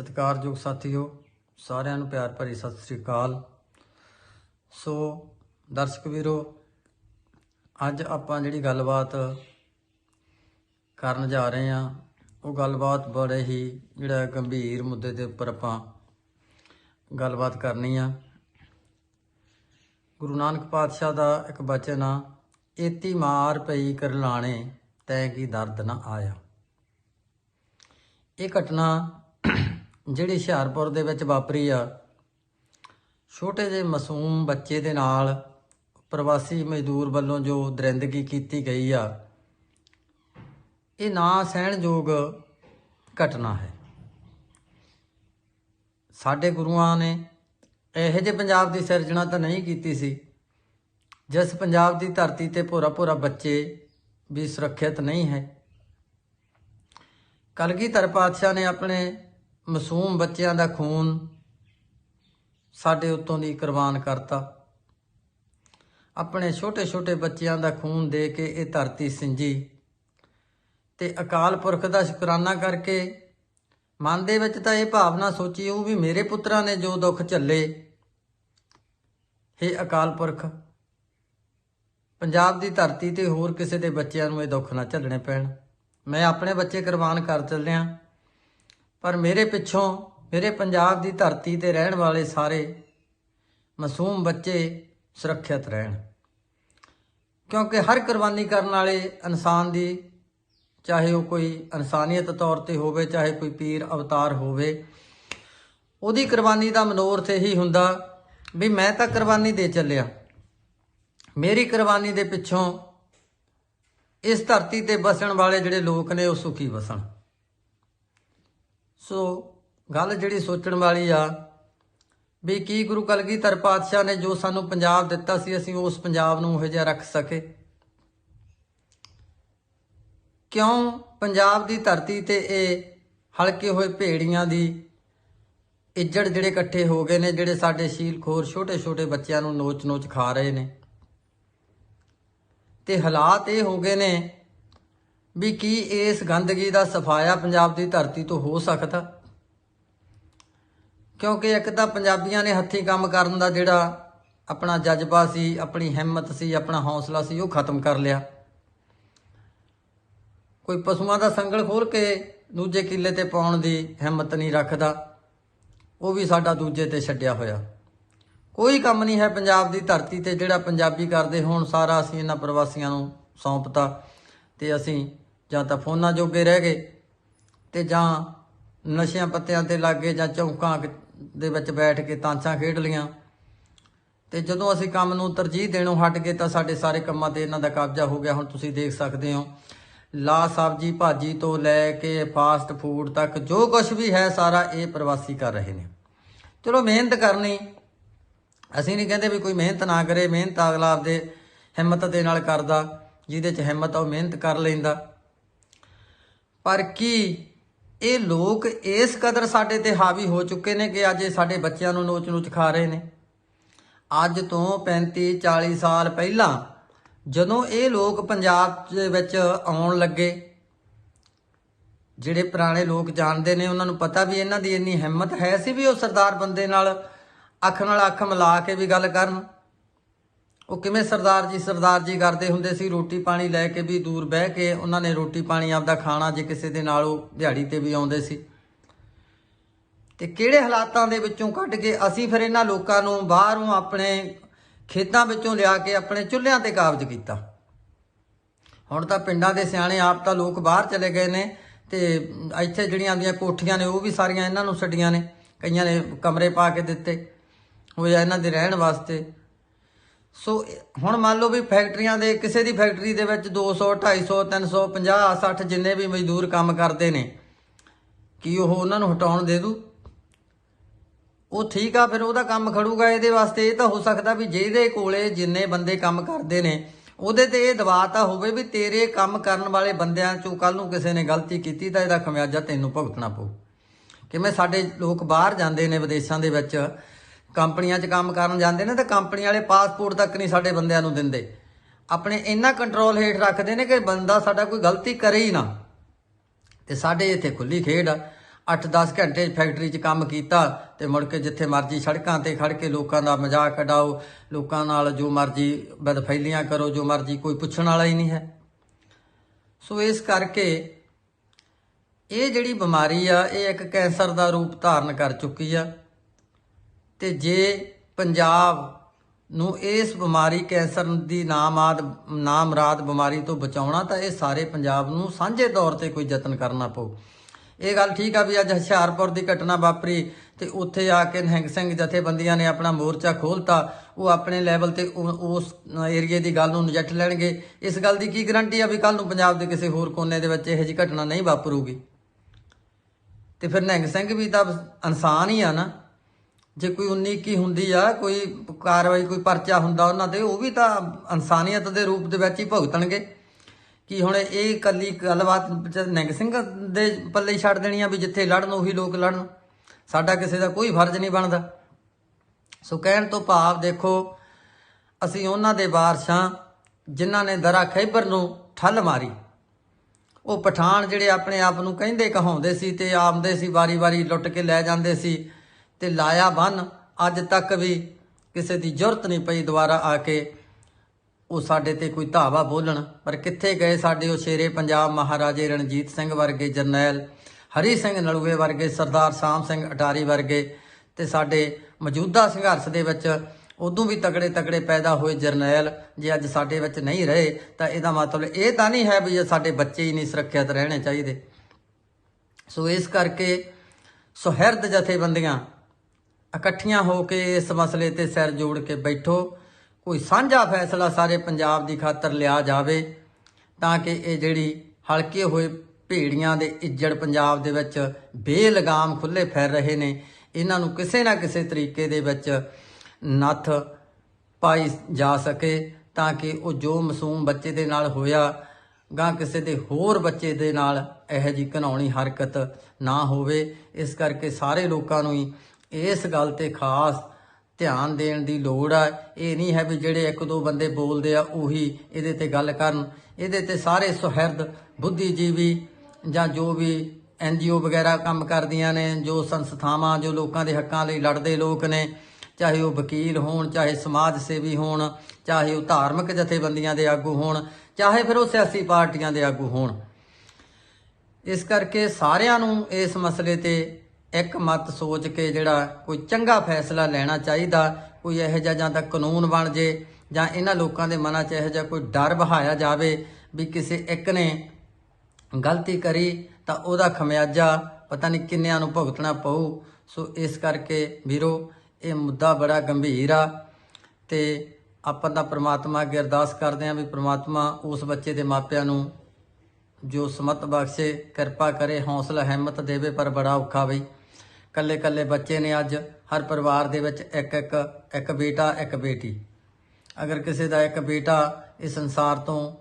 ਸਤਿਕਾਰਯੋਗ ਸਾਥੀਓ, ਸਾਰਿਆਂ ਨੂੰ ਪਿਆਰ ਭਰੀ ਸਤਿ ਸ੍ਰੀ ਅਕਾਲ। ਸੋ ਦਰਸ਼ਕ ਵੀਰੋ, ਅੱਜ ਆਪਾਂ ਜਿਹੜੀ ਗੱਲਬਾਤ ਕਰਨ ਜਾ ਰਹੇ ਹਾਂ, ਉਹ ਗੱਲਬਾਤ ਬੜੇ ਹੀ ਜਿਹੜਾ ਗੰਭੀਰ ਮੁੱਦੇ ਦੇ ਉੱਪਰ ਆਪਾਂ ਗੱਲਬਾਤ ਕਰਨੀ ਆ। ਗੁਰੂ ਨਾਨਕ ਪਾਤਸ਼ਾਹ ਦਾ ਇੱਕ ਬਚਨ ਆ, ਏਤੀ ਮਾਰ ਪਈ ਕਰ ਲਾਣੇ ਤੈ ਕੀ ਦਰਦ ਨਾ ਆਇਆ। ਇਹ ਘਟਨਾ ਜਿਹੜੀ ਹੁਸ਼ਿਆਰਪੁਰ ਦੇ ਵਿੱਚ ਵਾਪਰੀ ਆ, ਛੋਟੇ ਜਿਹੇ ਮਾਸੂਮ ਬੱਚੇ ਦੇ ਨਾਲ ਪ੍ਰਵਾਸੀ ਮਜ਼ਦੂਰ ਵੱਲੋਂ ਜੋ ਦਰਿੰਦਗੀ ਕੀਤੀ ਗਈ ਆ, ਇਹ ਨਾ ਸਹਿਣਯੋਗ ਘਟਨਾ ਹੈ। ਸਾਡੇ ਗੁਰੂਆਂ ਨੇ ਇਹੋ ਜਿਹੇ ਪੰਜਾਬ ਦੀ ਸਿਰਜਣਾ ਤਾਂ ਨਹੀਂ ਕੀਤੀ ਸੀ, ਜਿਸ ਪੰਜਾਬ ਦੀ ਧਰਤੀ ਤੇ ਭੋਰਾ ਭੋਰਾ ਬੱਚੇ ਵੀ ਸੁਰੱਖਿਅਤ ਨਹੀਂ ਹੈ। ਕਲਗੀਧਰ ਪਾਤਸ਼ਾਹ ਨੇ ਆਪਣੇ ਮਾਸੂਮ ਬੱਚਿਆਂ ਦਾ ਖੂਨ ਸਾਡੇ ਉੱਤੋਂ ਦੀ ਕੁਰਬਾਨ ਕਰਤਾ। ਆਪਣੇ ਛੋਟੇ ਛੋਟੇ ਬੱਚਿਆਂ ਦਾ ਖੂਨ ਦੇ ਕੇ ਇਹ ਧਰਤੀ ਸਿੰਜੀ। ਤੇ ਅਕਾਲ ਪੁਰਖ ਦਾ ਸ਼ੁਕਰਾਨਾ ਕਰਕੇ ਮਨ ਦੇ ਵਿੱਚ ਤਾਂ ਇਹ ਭਾਵਨਾ ਸੋਚੀ ਉਹ ਵੀ ਮੇਰੇ ਪੁੱਤਰਾਂ ਨੇ ਜੋ ਦੁੱਖ ਝੱਲੇ। ਹੇ ਅਕਾਲ ਪੁਰਖ, ਪੰਜਾਬ ਦੀ ਧਰਤੀ ਤੇ ਹੋਰ ਕਿਸੇ ਦੇ ਬੱਚਿਆਂ ਨੂੰ ਇਹ ਦੁੱਖ ਨਾ ਝੱਲਣੇ ਪੈਣ। ਮੈਂ ਆਪਣੇ ਬੱਚੇ ਕੁਰਬਾਨ ਕਰ ਚੱਲਿਆ। ਪਰ ਮੇਰੇ ਪਿੱਛੋਂ ਮੇਰੇ ਪੰਜਾਬ ਦੀ ਧਰਤੀ ਤੇ ਰਹਿਣ ਵਾਲੇ ਸਾਰੇ ਮਾਸੂਮ ਬੱਚੇ ਸੁਰੱਖਿਅਤ ਰਹਿਣ। ਕਿਉਂਕਿ ਹਰ ਕੁਰਬਾਨੀ ਕਰਨ ਵਾਲੇ ਇਨਸਾਨ ਦੀ, ਚਾਹੇ ਉਹ ਕੋਈ ਇਨਸਾਨੀਅਤ ਤੌਰ ਤੇ ਹੋਵੇ, ਚਾਹੇ ਕੋਈ ਪੀਰ ਅਵਤਾਰ ਹੋਵੇ, ਉਹਦੀ ਕੁਰਬਾਨੀ ਦਾ ਮਨੋਰਥ ਇਹੀ ਹੁੰਦਾ ਵੀ ਮੈਂ ਤਾਂ ਕੁਰਬਾਨੀ ਦੇ ਚੱਲਿਆ। ਮੇਰੀ ਕੁਰਬਾਨੀ ਦੇ ਪਿੱਛੋਂ ਇਸ ਧਰਤੀ ਤੇ ਵਸਣ ਵਾਲੇ ਜਿਹੜੇ ਲੋਕ ਨੇ, ਉਹ ਸੁਖੀ ਵਸਣ। ਸੋ ਗੱਲ ਜਿਹੜੀ ਸੋਚਣ ਵਾਲੀ ਆ ਵੀ ਕੀ ਗੁਰੂ ਕਲਗੀਧਰ ਪਾਤਸ਼ਾਹ ਨੇ ਜੋ ਸਾਨੂੰ ਪੰਜਾਬ ਦਿੱਤਾ ਸੀ, ਅਸੀਂ ਉਸ ਪੰਜਾਬ ਨੂੰ ਉਹ ਜਿਹਾ ਰੱਖ ਸਕੇ। ਕਿਉਂ ਪੰਜਾਬ ਦੀ ਧਰਤੀ ਤੇ ਇਹ ਹਲਕੇ ਹੋਏ ਭੇੜੀਆਂ ਦੀ ਇੱਜੜ ਜਿਹੜੇ ਇਕੱਠੇ ਹੋ ਗਏ ਨੇ, ਜਿਹੜੇ ਸਾਡੇ ਸ਼ੀਲਖੋਰ ਛੋਟੇ ਛੋਟੇ ਬੱਚਿਆਂ ਨੂੰ ਨੋਚ-ਨੋਚ ਖਾ ਰਹੇ ਨੇ। ਤੇ ਹਾਲਾਤ ਇਹ ਹੋ ਗਏ ਨੇ ਵੀ ਕੀ ਇਸ ਗੰਦਗੀ ਦਾ ਸਫਾਇਆ ਪੰਜਾਬ ਦੀ ਧਰਤੀ ਤੋਂ ਹੋ ਸਕਦਾ? ਕਿਉਂਕਿ ਇੱਕ ਤਾਂ ਪੰਜਾਬੀਆਂ ਨੇ ਹੱਥੀਂ ਕੰਮ ਕਰਨ ਦਾ ਜਿਹੜਾ ਆਪਣਾ ਜਜ਼ਬਾ ਸੀ, ਆਪਣੀ ਹਿੰਮਤ ਸੀ, ਆਪਣਾ ਹੌਸਲਾ ਸੀ, ਉਹ ਖਤਮ ਕਰ ਲਿਆ। ਕੋਈ ਪਸ਼ੂਆਂ ਦਾ ਸੰਗਲ ਖੋਲ ਕੇ ਦੂਜੇ ਕਿੱਲੇ ਤੇ ਪਾਉਣ ਦੀ ਹਿੰਮਤ ਨਹੀਂ ਰੱਖਦਾ, ਉਹ ਵੀ ਸਾਡਾ ਦੂਜੇ ਤੇ ਛੱਡਿਆ ਹੋਇਆ। ਕੋਈ ਕੰਮ ਨਹੀਂ ਹੈ ਪੰਜਾਬ ਦੀ ਧਰਤੀ ਤੇ ਜਿਹੜਾ ਪੰਜਾਬੀ ਕਰਦੇ ਹੋਣ, ਸਾਰਾ ਅਸੀਂ ਇਹਨਾਂ ਪ੍ਰਵਾਸੀਆਂ ਨੂੰ ਸੌਂਪਤਾ ਤੇ ਅਸੀਂ ਜਾਂ ਤਾਂ ਫੋਨਾਂ ਜੋਗੇ ਰਹਿ ਗਏ ਤੇ ਜਾਂ ਨਸ਼ਿਆਂ ਪੱਤਿਆਂ ਤੇ ਲੱਗੇ ਜਾਂ ਚੌਂਕਾਂ ਕ- ਦੇ ਵਿੱਚ ਬੈਠ ਕੇ ਤਾਂਚਾਂ ਖੇਡ ਲੀਆਂ ਤੇ ਜਦੋਂ ਅਸੀਂ ਕੰਮ ਨੂੰ ਤਰਜੀਹ ਦੇਣੋਂ ਹਟ ਗਏ ਤਾਂ ਸਾਡੇ ਸਾਰੇ ਕੰਮਾਂ ਤੇ ਇਹਨਾਂ ਦਾ ਕਬਜ਼ਾ ਹੋ ਗਿਆ। ਹੁਣ ਤੁਸੀਂ ਦੇਖ ਸਕਦੇ ਹੋ, ਲਾ ਸਬਜੀ ਭਾਜੀ ਤੋਂ ਲੈ ਕੇ ਫਾਸਟ ਫੂਡ ਤੱਕ ਜੋ ਕੁਝ ਵੀ ਹੈ ਸਾਰਾ ਇਹ ਪ੍ਰਵਾਸੀ ਕਰ ਰਹੇ ਨੇ। ਚਲੋ ਮਿਹਨਤ ਕਰਨੀ, ਅਸੀਂ ਨਹੀਂ ਕਹਿੰਦੇ ਵੀ ਕੋਈ ਮਿਹਨਤ ਨਾ ਕਰੇ, ਮਿਹਨਤ ਅਗਲਾ ਆਪਦੇ ਹਿੰਮਤ ਦੇ ਨਾਲ ਕਰਦਾ, ਜਿਹਦੇ 'ਚ ਹਿੰਮਤ ਆ ਉਹ ਮਿਹਨਤ ਕਰ ਲੈਂਦਾ। ਪਰ ਕੀ ਇਹ ਲੋਕ ਇਸ ਕਦਰ ਸਾਡੇ ਤੇ ਹਾਵੀ ਹੋ ਚੁੱਕੇ ਨੇ ਕਿ ਅੱਜ ਇਹ ਸਾਡੇ ਬੱਚਿਆਂ ਨੂੰ ਨੋਚ-ਨੋਚ ਖਾ ਰਹੇ ਨੇ? ਅੱਜ ਤੋਂ 35 40 ਸਾਲ ਪਹਿਲਾਂ ਜਦੋਂ ਇਹ ਲੋਕ ਪੰਜਾਬ ਦੇ ਵਿੱਚ ਆਉਣ ਲੱਗੇ, ਜਿਹੜੇ ਪੁਰਾਣੇ ਲੋਕ ਜਾਣਦੇ ਨੇ, ਉਹਨਾਂ ਨੂੰ ਪਤਾ ਵੀ ਇਹਨਾਂ ਦੀ ਇੰਨੀ ਹਿੰਮਤ ਹੈ ਸੀ ਵੀ ਉਹ ਸਰਦਾਰ ਬੰਦੇ ਨਾਲ ਅੱਖ ਨਾਲ ਅੱਖ ਮਿਲਾ ਕੇ ਵੀ ਗੱਲ ਕਰਨ। ਉਹ ਕਿਵੇਂ ਸਰਦਾਰ ਜੀ ਸਰਦਾਰ ਜੀ ਕਰਦੇ ਹੁੰਦੇ ਸੀ, ਰੋਟੀ ਪਾਣੀ ਲੈ ਕੇ ਵੀ ਦੂਰ ਬਹਿ ਕੇ ਉਹਨਾਂ ਨੇ ਰੋਟੀ ਪਾਣੀ ਆਪਦਾ ਖਾਣਾ ਜੇ ਕਿਸੇ ਦੇ ਨਾਲ ਉਹ ਦਿਹਾੜੀ ਤੇ ਵੀ ਆਉਂਦੇ ਸੀ। ਤੇ ਕਿਹੜੇ ਹਾਲਾਤਾਂ ਦੇ ਵਿੱਚੋਂ ਕੱਢ ਕੇ ਅਸੀਂ ਫਿਰ ਇਹਨਾਂ ਲੋਕਾਂ ਨੂੰ ਬਾਹਰੋਂ ਆਪਣੇ ਖੇਤਾਂ ਵਿੱਚੋਂ ਲਿਆ ਕੇ ਆਪਣੇ ਚੁੱਲ੍ਹਿਆਂ ਤੇ ਕਾਬਜ਼ ਕੀਤਾ। ਹੁਣ ਤਾਂ ਪਿੰਡਾਂ ਦੇ ਸਿਆਣੇ ਆਪ ਤਾਂ ਲੋਕ ਬਾਹਰ ਚਲੇ ਗਏ ਨੇ ਤੇ ਇੱਥੇ ਜਿਹੜੀਆਂ ਆਂਦੀਆਂ ਕੋਠੀਆਂ ਨੇ ਉਹ ਵੀ ਸਾਰੀਆਂ ਇਹਨਾਂ ਨੂੰ ਛੱਡੀਆਂ ਨੇ, ਕਈਆਂ ਨੇ ਕਮਰੇ ਪਾ ਕੇ ਦਿੱਤੇ। ਹੋਇਆ ਇਹਨਾਂ ਦੇ ਰਹਿਣ ਵਾਸਤੇ ਸੋ, ਹੁਣ ਮੰਨ ਲਓ ਵੀ ਫੈਕਟਰੀਆਂ ਦੇ, ਕਿਸੇ ਦੀ ਫੈਕਟਰੀ ਦੇ ਵਿੱਚ 200 250 350 60 ਜਿੰਨੇ ਵੀ ਮਜ਼ਦੂਰ ਕੰਮ ਕਰਦੇ ਨੇ, ਕੀ ਉਹ ਉਹਨਾਂ ਨੂੰ ਹਟਾਉਣ ਦੇ ਦੂ? ਉਹ ਠੀਕ ਆ, ਫਿਰ ਉਹਦਾ ਕੰਮ ਖੜੂਗਾ ਇਹਦੇ ਵਾਸਤੇ। ਇਹ ਤਾਂ ਹੋ ਸਕਦਾ ਵੀ ਜਿਹਦੇ ਕੋਲੇ ਜਿੰਨੇ ਬੰਦੇ ਕੰਮ ਕਰਦੇ ਨੇ, ਉਹਦੇ ਤੇ ਇਹ ਦਬਾਅ ਤਾਂ ਹੋਵੇ ਵੀ ਤੇਰੇ ਕੰਮ ਕਰਨ ਵਾਲੇ ਬੰਦਿਆਂ ਚੋਂ ਕੱਲ ਨੂੰ ਕਿਸੇ ਨੇ ਗਲਤੀ ਕੀਤੀ ਤਾਂ ਇਹਦਾ ਖਮਿਆਜਾ ਤੈਨੂੰ ਭੁਗਤਣਾ ਪਊ। ਕਿਵੇਂ ਸਾਡੇ ਲੋਕ ਬਾਹਰ ਜਾਂਦੇ ਨੇ ਵਿਦੇਸ਼ਾਂ ਦੇ ਵਿੱਚ ਕੰਪਨੀਆਂ 'ਚ ਕੰਮ ਕਰਨ ਜਾਂਦੇ ਨੇ ਤਾਂ ਕੰਪਨੀ ਵਾਲੇ ਪਾਸਪੋਰਟ ਤੱਕ ਨਹੀਂ ਸਾਡੇ ਬੰਦਿਆਂ ਨੂੰ ਦਿੰਦੇ। ਆਪਣੇ ਇੰਨਾ ਕੰਟਰੋਲ ਹੇਠ ਰੱਖਦੇ ਨੇ ਕਿ ਬੰਦਾ ਸਾਡਾ ਕੋਈ ਗਲਤੀ ਕਰੇ ਹੀ ਨਾ। ਤੇ ਸਾਡੇ ਇੱਥੇ ਖੁੱਲੀ ਖੇਡ ਆ। 8-10 ਘੰਟੇ ਫੈਕਟਰੀ 'ਚ ਕੰਮ ਕੀਤਾ ਤੇ ਮੁੜ ਕੇ ਜਿੱਥੇ ਮਰਜ਼ੀ ਸੜਕਾਂ ਤੇ ਖੜ ਕੇ ਲੋਕਾਂ ਦਾ ਮਜ਼ਾਕ ਉਡਾਓ, ਲੋਕਾਂ ਨਾਲ ਜੋ ਮਰਜ਼ੀ ਬਦਫੈਲੀਆਂ ਕਰੋ, ਜੋ ਮਰਜ਼ੀ ਕੋਈ ਪੁੱਛਣ ਵਾਲਾ ਹੀ ਨਹੀਂ ਹੈ। ਸੋ ਇਸ ਕਰਕੇ ਇਹ ਜਿਹੜੀ ਬਿਮਾਰੀ ਆ, ਇਹ ਇੱਕ ਕੈਂਸਰ ਦਾ ਰੂਪ ਧਾਰਨ ਕਰ ਚੁੱਕੀ ਆ। ਤੇ ਜੇ ਪੰਜਾਬ ਨੂੰ ਇਸ ਬਿਮਾਰੀ ਕੈਂਸਰ ਦੀ ਨਾਮਾਦ ਨਾਮਰਾਦ ਬਿਮਾਰੀ ਤੋਂ ਬਚਾਉਣਾ, ਤਾਂ ਇਹ ਸਾਰੇ ਪੰਜਾਬ ਨੂੰ ਸਾਂਝੇ ਤੌਰ ਤੇ ਕੋਈ ਯਤਨ ਕਰਨਾ ਪਊ। ਇਹ ਗੱਲ ਠੀਕ ਆ ਵੀ ਅੱਜ ਹੁਸ਼ਿਆਰਪੁਰ ਦੀ ਘਟਨਾ ਵਾਪਰੀ ਤੇ ਉੱਥੇ ਆ ਕੇ ਨਿਹੰਗ ਸਿੰਘ ਜਥੇਬੰਦੀਆਂ ਨੇ ਆਪਣਾ ਮੋਰਚਾ ਖੋਲਤਾ। ਉਹ ਆਪਣੇ ਲੈਵਲ ਤੇ ਉਹ- ਉਸ ਏਰੀਏ ਦੀ ਗੱਲ ਨੂੰ ਨਜਿੱਠ ਲੈਣਗੇ। ਇਸ ਗੱਲ ਦੀ ਕੀ ਗਰੰਟੀ ਆ ਵੀ ਕੱਲ ਨੂੰ ਪੰਜਾਬ ਦੇ ਕਿਸੇ ਹੋਰ ਕੋਨੇ ਦੇ ਵਿੱਚ ਇਹੋ ਜਿਹੀ ਘਟਨਾ ਨਹੀਂ ਵਾਪਰੂਗੀ? ਤੇ ਫਿਰ ਨਿਹੰਗ ਸਿੰਘ ਵੀ ਤਾਂ ਇਨਸਾਨ ਹੀ ਆ ਨਾ। ਜੇ ਕੋਈ 19 ਕੀ ਹੁੰਦੀ ਆ, ਕੋਈ ਕਾਰਵਾਈ, ਕੋਈ ਪਰਚਾ ਹੁੰਦਾ ਉਹਨਾਂ ਤੇ ਉਹ ਵੀ ਤਾਂ ਇਨਸਾਨੀਅਤ ਦੇ ਰੂਪ ਦੇ ਵਿੱਚ ਹੀ ਭੁਗਤਣਗੇ। ਕਿ ਹੁਣ ਇਹ ਕੱਲੀ ਗੱਲਬਾਤ ਨਿੰਗ ਸਿੰਘ ਦੇ ਪੱਲੇ ਛੱਡ ਦੇਣੀ ਆ ਵੀ ਜਿੱਥੇ ਲੜਨ ਉਹੀ ਲੋਕ ਲੜਨ। ਸਾਡਾ ਕਿਸੇ ਦਾ ਕੋਈ ਫਰਜ਼ ਨਹੀਂ ਬਣਦਾ। ਸੋ ਕਹਿਣ ਤੋਂ ਭਾਵ ਦੇਖੋ, ਅਸੀਂ ਉਹਨਾਂ ਦੇ ਵਾਰਸਾਂ ਜਿਨ੍ਹਾਂ ਨੇ ਦਰਾ ਖੈਬਰ ਨੂੰ ਠੱਲ ਮਾਰੀ। ਉਹ ਪਠਾਨ ਜਿਹੜੇ ਆਪਣੇ ਆਪ ਨੂੰ ਕਹਿੰਦੇ ਕਹਾਉਂਦੇ ਸੀ ਤੇ ਆਉਂਦੇ ਸੀ, ਵਾਰੀ-ਵਾਰੀ ਲੁੱਟ ਕੇ ਲੈ ਜਾਂਦੇ ਸੀ। ਤੇ ਲਾਇਆ ਬੰਨ। ਅੱਜ ਤੱਕ ਵੀ ਕਿਸੇ ਦੀ ਜ਼ਰੂਰਤ ਨਹੀਂ ਪਈ ਦੁਬਾਰਾ ਆ ਕੇ ਉਹ ਸਾਡੇ ਤੇ ਕੋਈ ਧਾਵਾ ਬੋਲਣ। ਪਰ ਕਿੱਥੇ ਗਏ ਸਾਡੇ ਉਹ ਸ਼ੇਰੇ ਪੰਜਾਬ ਮਹਾਰਾਜੇ ਰਣਜੀਤ ਸਿੰਘ ਵਰਗੇ ਜਰਨੈਲ, ਹਰੀ ਸਿੰਘ ਨਲੂਏ ਵਰਗੇ, ਸਰਦਾਰ ਸਾਮ ਸਿੰਘ ਅਟਾਰੀ ਵਰਗੇ ਤੇ ਸਾਡੇ ਮੌਜੂਦਾ ਸੰਘਰਸ਼ ਦੇ ਵਿੱਚ ਉਦੋਂ ਵੀ ਤਕੜੇ ਤਕੜੇ ਪੈਦਾ ਹੋਏ ਜਰਨੈਲ ਜੇ ਅੱਜ ਸਾਡੇ ਵਿੱਚ ਨਹੀਂ ਰਹੇ, ਤਾਂ ਇਹਦਾ ਮਤਲਬ ਇਹ ਤਾਂ ਨਹੀਂ ਹੈ ਵੀ ਇਹ ਸਾਡੇ ਬੱਚੇ ਹੀ ਨਹੀਂ ਸੁਰੱਖਿਅਤ ਰਹਿਣੇ ਚਾਹੀਦੇ। ਸੋ ਇਸ ਕਰਕੇ ਸੁਹਿਰਦ ਜਥੇਬੰਦੀਆਂ ਇਕੱਠੀਆਂ ਹੋ ਕੇ ਇਸ ਮਸਲੇ ਤੇ ਸਿਰ ਜੋੜ ਕੇ ਬੈਠੋ। ਕੋਈ ਸਾਂਝਾ ਫੈਸਲਾ ਸਾਰੇ ਪੰਜਾਬ ਦੀ ਖਾਤਰ ਲਿਆ ਜਾਵੇ ਤਾਂ ਕਿ ਇਹ ਜਿਹੜੀ ਹਲਕੇ ਹੋਏ ਭੇੜੀਆਂ ਦੇ ਇੱਜੜ ਪੰਜਾਬ ਦੇ ਵਿੱਚ ਬੇਲਗਾਮ ਖੁੱਲੇ ਫਿਰ ਰਹੇ ਨੇ, ਇਹਨਾਂ ਨੂੰ ਕਿਸੇ ਨਾ ਕਿਸੇ ਤਰੀਕੇ ਦੇ ਵਿੱਚ ਨੱਥ ਪਾਈ ਜਾ ਸਕੇ ਤਾਂ ਕਿ ਉਹ ਜੋ ਮਾਸੂਮ ਬੱਚੇ ਦੇ ਨਾਲ ਹੋਇਆ ਗਾਂ ਕਿਸੇ ਦੇ ਹੋਰ ਬੱਚੇ ਦੇ ਨਾਲ ਇਹੋ ਜਿਹੀ ਘਨਾਉਣੀ ਹਰਕਤ ਨਾ ਹੋਵੇ। ਇਸ ਕਰਕੇ ਸਾਰੇ ਲੋਕਾਂ ਨੂੰ ਹੀ ਇਸ ਗੱਲ ਤੇ ਖਾਸ ਧਿਆਨ ਦੇਣ ਦੀ ਲੋੜ ਆ। ਇਹ ਨਹੀਂ ਹੈ ਵੀ ਜਿਹੜੇ ਇੱਕ ਦੋ ਬੰਦੇ ਬੋਲਦੇ ਆ, ਉਹੀ ਇਹਦੇ ਤੇ ਗੱਲ ਕਰਨ। ਇਹਦੇ ਤੇ ਸਾਰੇ ਸੁਹਿਰਦ ਬੁੱਧੀਜੀਵੀ ਜਾਂ ਜੋ ਵੀ ਐਨਜੀਓ ਵਗੈਰਾ ਕੰਮ ਕਰਦੀਆਂ ਨੇ, ਜੋ ਸੰਸਥਾਵਾਂ, ਜੋ ਲੋਕਾਂ ਦੇ ਹੱਕਾਂ ਲਈ ਲੜਦੇ ਲੋਕ ਨੇ, ਚਾਹੇ ਉਹ ਵਕੀਲ ਹੋਣ, ਚਾਹੇ ਸਮਾਜ ਸੇਵੀ ਹੋਣ, ਚਾਹੇ ਉਹ ਧਾਰਮਿਕ ਜਥੇਬੰਦੀਆਂ ਦੇ ਆਗੂ ਹੋਣ, ਚਾਹੇ ਫਿਰ ਉਹ ਸਿਆਸੀ ਪਾਰਟੀਆਂ ਦੇ ਆਗੂ ਹੋਣ। ਇਸ ਕਰਕੇ ਸਾਰਿਆਂ ਨੂੰ ਇਸ ਮਸਲੇ ਤੇ ਇੱਕ ਮਤ ਸੋਚ ਕੇ ਜਿਹੜਾ ਕੋਈ ਚੰਗਾ ਫੈਸਲਾ ਲੈਣਾ ਚਾਹੀਦਾ, ਕੋਈ ਇਹੋ ਜਿਹਾ ਜਾਂ ਤਾਂ ਕਾਨੂੰਨ ਬਣ ਜੇ, ਜਾਂ ਇਹਨਾਂ ਲੋਕਾਂ ਦੇ ਮਨਾਂ 'ਚ ਇਹੋ ਜਿਹਾ ਕੋਈ ਡਰ ਬਹਾਇਆ ਜਾਵੇ ਵੀ ਕਿਸੇ ਇੱਕ ਨੇ ਗਲਤੀ ਕਰੀ ਤਾਂ ਉਹਦਾ ਖਮਿਆਜਾ ਪਤਾ ਨਹੀਂ ਕਿੰਨਿਆਂ ਨੂੰ ਭੁਗਤਣਾ ਪਊ। ਸੋ ਇਸ ਕਰਕੇ ਵੀਰੋ, ਇਹ ਮੁੱਦਾ ਬੜਾ ਗੰਭੀਰ ਆ ਤੇ ਆਪਾਂ ਤਾਂ ਪ੍ਰਮਾਤਮਾ ਅੱਗੇ ਅਰਦਾਸ ਕਰਦੇ ਆਂ ਵੀ ਪ੍ਰਮਾਤਮਾ ਉਸ ਬੱਚੇ ਦੇ ਮਾਪਿਆਂ ਨੂੰ ਜੋ ਸਮਤ ਬਖਸ਼ੇ, ਕਿਰਪਾ ਕਰੇ, ਹੌਸਲਾ, ਹਿੰਮਤ ਦੇਵੇ ਪਰ ਬੜਾ ਔਖਾ ਬਈ। ਕੱਲੇ ਕੱਲੇ ਬੱਚੇ ਨੇ ਅੱਜ ਹਰ ਪਰਿਵਾਰ ਦੇ ਵਿੱਚ ਇੱਕ ਇੱਕ ਇੱਕ ਬੇਟਾ, ਇੱਕ ਬੇਟੀ। ਅਗਰ ਕਿਸੇ ਦਾ ਇੱਕ ਬੇਟਾ ਇਸ ਸੰਸਾਰ ਤੋਂ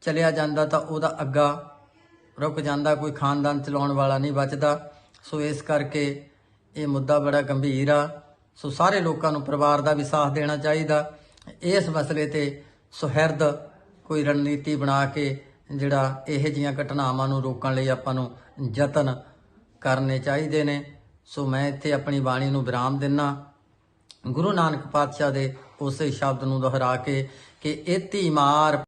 ਚਲਿਆ ਜਾਂਦਾ ਤਾਂ ਉਹਦਾ ਅੱਗਾ ਰੁਕ ਜਾਂਦਾ, ਕੋਈ ਖਾਨਦਾਨ ਚਲਾਉਣ ਵਾਲਾ ਨਹੀਂ ਬਚਦਾ। ਸੋ ਇਸ ਕਰਕੇ ਇਹ ਮੁੱਦਾ ਬੜਾ ਗੰਭੀਰ ਆ। ਸੋ ਸਾਰੇ ਲੋਕਾਂ ਨੂੰ ਪਰਿਵਾਰ ਦਾ ਵੀ ਸਾਥ ਦੇਣਾ ਚਾਹੀਦਾ। ਇਸ ਮਸਲੇ ਤੇ ਸੁਹਿਰਦ ਕੋਈ ਰਣਨੀਤੀ ਬਣਾ ਕੇ ਜਿਹੜਾ ਇਹੋ ਜੀਆਂ ਘਟਨਾਵਾਂ ਨੂੰ ਰੋਕਣ ਲਈ ਆਪਾਂ ਨੂੰ ਯਤਨ ਕਰਨੇ ਚਾਹੀਦੇ ਨੇ। ਸੋ ਮੈਂ ਇੱਥੇ ਆਪਣੀ ਬਾਣੀ ਨੂੰ ਵਿਰਾਮ ਦਿੰਨਾ। ਗੁਰੂ ਨਾਨਕ ਪਾਤਸ਼ਾਹ ਦੇ ਉਸੇ ਸ਼ਬਦ ਨੂੰ ਦੁਹਰਾ ਕੇ ਕਿ ਇਤੀ ਮਾਰ